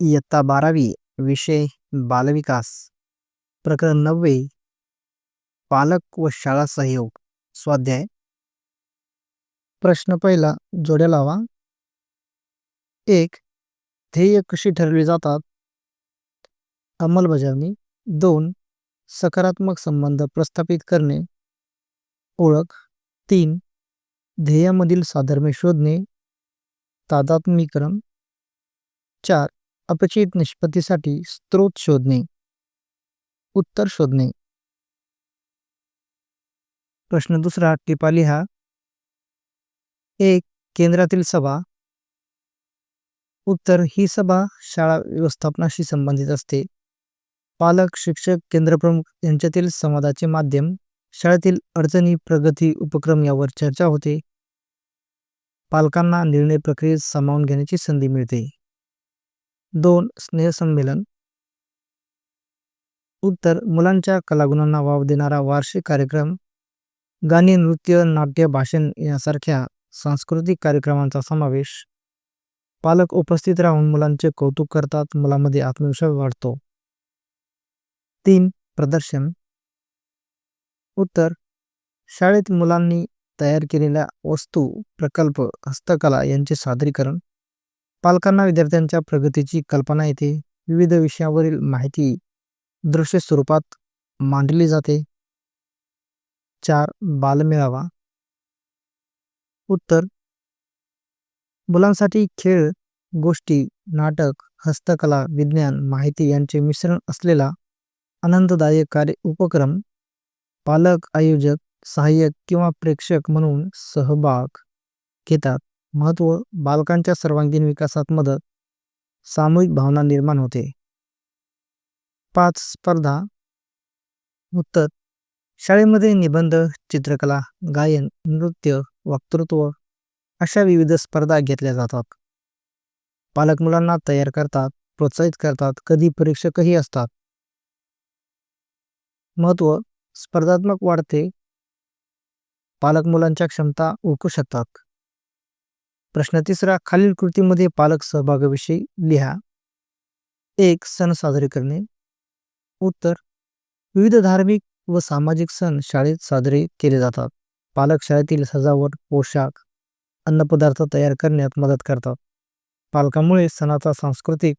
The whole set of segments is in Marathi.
इयत्ता बारावी विषय बालविकास प्रकरण नववे पालक व शाळा सहयोग स्वाध्याय. प्रश्न पहिला जोड्या लावा. एक ध्येय कशी ठरवली जातात? अंमलबजावणी. दोन सकारात्मक संबंध प्रस्थापित करणे. ओळख. तीन ध्येयामधील साधर्म्य शोधणे. तादात्मीकरण चार अपचित निष्पत्तीसाठी स्त्रोत शोधणे. उत्तर शोधणे. प्रश्न दुसरा टिपा लिहा एक केंद्रातील सभा. उत्तर ही सभा शाळा व्यवस्थापनाशी संबंधित असते. पालक शिक्षक केंद्रप्रमुख यांच्यातील संवादाचे माध्यम शाळेतील अडचणी प्रगती उपक्रम यावर चर्चा होते. पालकांना निर्णय प्रक्रियेत सामावून घेण्याची संधी मिळते. दोन स्नेहसंमेलन. उत्तर मुलांच्या कलागुणांना वाव देणारा वार्षिक कार्यक्रम. गाणी नृत्य नाट्य भाषण यासारख्या सांस्कृतिक कार्यक्रमांचा समावेश. पालक उपस्थित राहून मुलांचे कौतुक करतात मुलांमध्ये आत्मविश्वास वाढतो. तीन प्रदर्शन. उत्तर शाळेत मुलांनी तयार केलेल्या वस्तू प्रकल्प हस्तकला यांचे सादरीकरण. पालकांना विद्यार्थ्यांच्या प्रगतीची कल्पना येते. विविध विषयावरील माहिती दृश्य स्वरूपात मांडली जाते. चार. बालमेळावा उत्तर. मुलांसाठी खेळ गोष्टी नाटक हस्तकला विज्ञान माहिती यांचे मिश्रण असलेला आनंददायक कार्य उपक्रम पालक आयोजक सहाय्यक किंवा प्रेक्षक म्हणून सहभाग घेतात. महत्त्व बालकांच्या सर्वांगीण विकासात मदत सामूहिक भावना निर्माण होते. पाच स्पर्धा. उत्तर. शाळेमध्ये निबंध चित्रकला गायन नृत्य वक्तृत्व अशा विविध स्पर्धा घेतल्या जातात. पालक मुलांना तयार करतात प्रोत्साहित करतात कधी परीक्षकही असतात. महत्त्व स्पर्धात्मक वाढते. पालक मुलांच्या क्षमता ओळखू शकतात. प्रश्न तिसरा खालील कृतीमध्ये पालक सहभागाविषयी लिहा. एक सण साजरे करणे. उत्तर विविध धार्मिक व सामाजिक सण शाळेत साजरे केले जातात. पालक शाळेतील सजावट पोशाख अन्नपदार्थ तयार करण्यात मदत करतात. पालकामुळे सणाचा सांस्कृतिक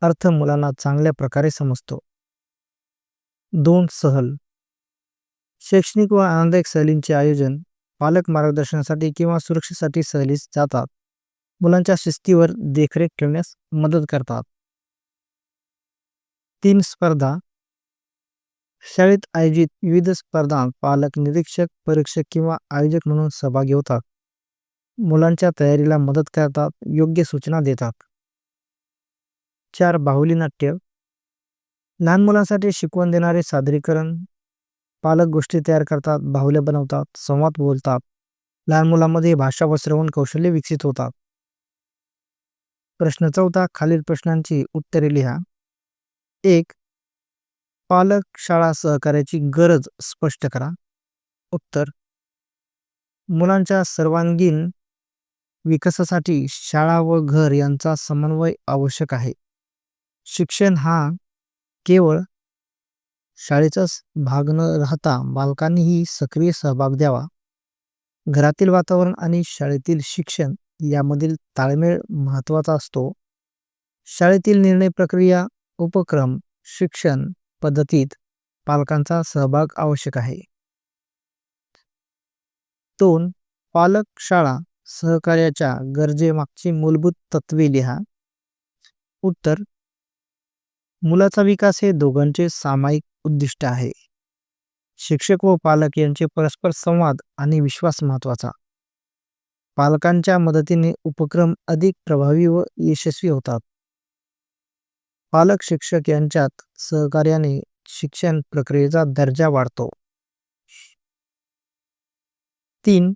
अर्थ मुलांना चांगल्या प्रकारे समजतो. दोन सहल. शैक्षणिक व आनंददायक सहलींचे आयोजन पालक मार्गदर्शनासाठी किंवा सुरक्षेसाठी सहलीस जातात. मुलांच्या शिस्तीवर देखरेख ठेवण्यास मदत करतात. तीन स्पर्धा. शाळेत आयोजित विविध स्पर्धांत पालक निरीक्षक परीक्षक किंवा आयोजक म्हणून सहभागी होतात. मुलांच्या तयारीला मदत करतात योग्य सूचना देतात. चार बाहुली नाट्य. लहान मुलांसाठी शिकवण देणारे सादरीकरण पालक गोष्टी तयार करतात भावले बनवतात संवाद बोलतात लहान मुलांमध्ये भाषा व श्रवण कौशल्य विकसित होतात. प्रश्न चौथा खालील प्रश्नांची उत्तरे लिहा. एक पालक शाळा सहकार्याची गरज स्पष्ट करा. उत्तर मुलांच्या सर्वांगीण विकासासाठी शाळा व घर यांचा समन्वय आवश्यक आहे. शिक्षण हा केवळ शाळेचाच भाग न राहता बालकांनीही सक्रिय सहभाग द्यावा. घरातील वातावरण आणि शाळेतील शिक्षण यामधील ताळमेळ महत्त्वाचा असतो. शाळेतील निर्णय प्रक्रिया उपक्रम शिक्षण पद्धतीत पालकांचा सहभाग आवश्यक आहे. दोन पालक शाळा सहकार्याच्या गरजेमागची मूलभूत तत्वे लिहा. उत्तर मुलाचा विकास हे दोघांचे सामायिक उद्दिष्ट आहे. शिक्षक व पालक यांचे परस्पर संवाद आणि विश्वास महत्त्वाचा पालकांच्या मदतीने उपक्रम अधिक प्रभावी व यशस्वी होतात. पालक शिक्षक यांच्यात सहकार्याने शिक्षण प्रक्रियेचा दर्जा वाढतो. तीन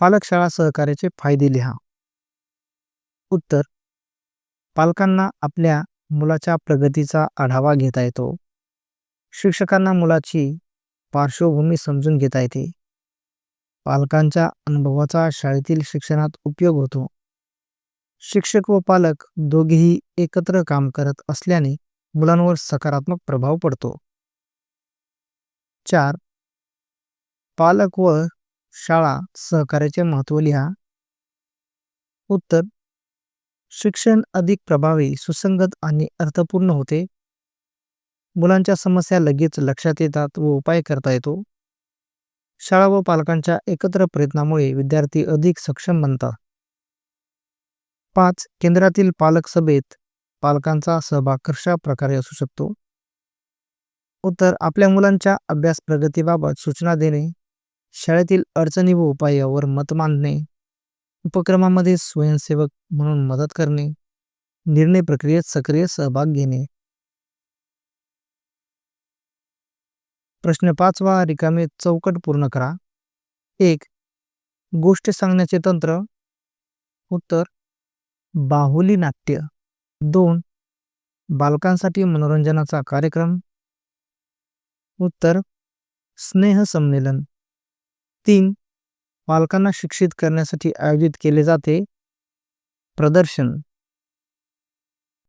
पालक शाळा सहकार्याचे फायदे लिहा. उत्तर पालकांना आपल्या मुलाच्या प्रगतीचा आढावा घेता येतो. शिक्षकांना मुलाची पार्श्वभूमी समजून घेता येते. पालकांच्या अनुभवाचा शाळेतील शिक्षणात उपयोग होतो. शिक्षक व पालक दोघेही एकत्र काम करत असल्याने मुलांवर सकारात्मक प्रभाव पडतो. चार. पालक व शाळा सहकार्याचे महत्त्व लिहा. उत्तर. शिक्षण अधिक प्रभावी सुसंगत आणि अर्थपूर्ण होते. मुलांच्या समस्या लगेच लक्षात येतात व उपाय करता येतो. शाळा व पालकांच्या एकत्र प्रयत्नामुळे विद्यार्थी अधिक सक्षम बनतात. पाच केंद्रातील पालक सभेत पालकांचा सहभाग कशा प्रकारे असू शकतो? उत्तर आपल्या मुलांच्या अभ्यास प्रगतीबाबत सूचना देणे शाळेतील अडचणी व उपायावर मत मांडणे उपक्रमामध्ये स्वयंसेवक म्हणून मदत करणे निर्णय प्रक्रियेत सक्रिय सहभाग घेणे. प्रश्न पाचवा रिकामे चौकट पूर्ण करा. एक गोष्ट सांगण्याचे तंत्र. उत्तर बाहुली नाट्य. दोन बालकांसाठी मनोरंजनाचा कार्यक्रम. उत्तर स्नेह संमेलन. तीन पालकांना शिक्षित करण्यासाठी आयोजित केले जाते प्रदर्शन.